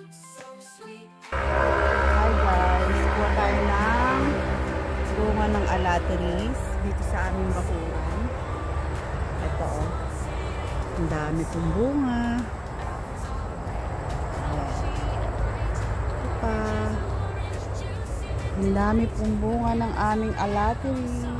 Hi guys, kuha tayo ng bunga ng alateris dito sa aming bakuran. Ito oh. Ang dami pong bunga. Ito pa. Ang dami pong bunga ng aming alateris.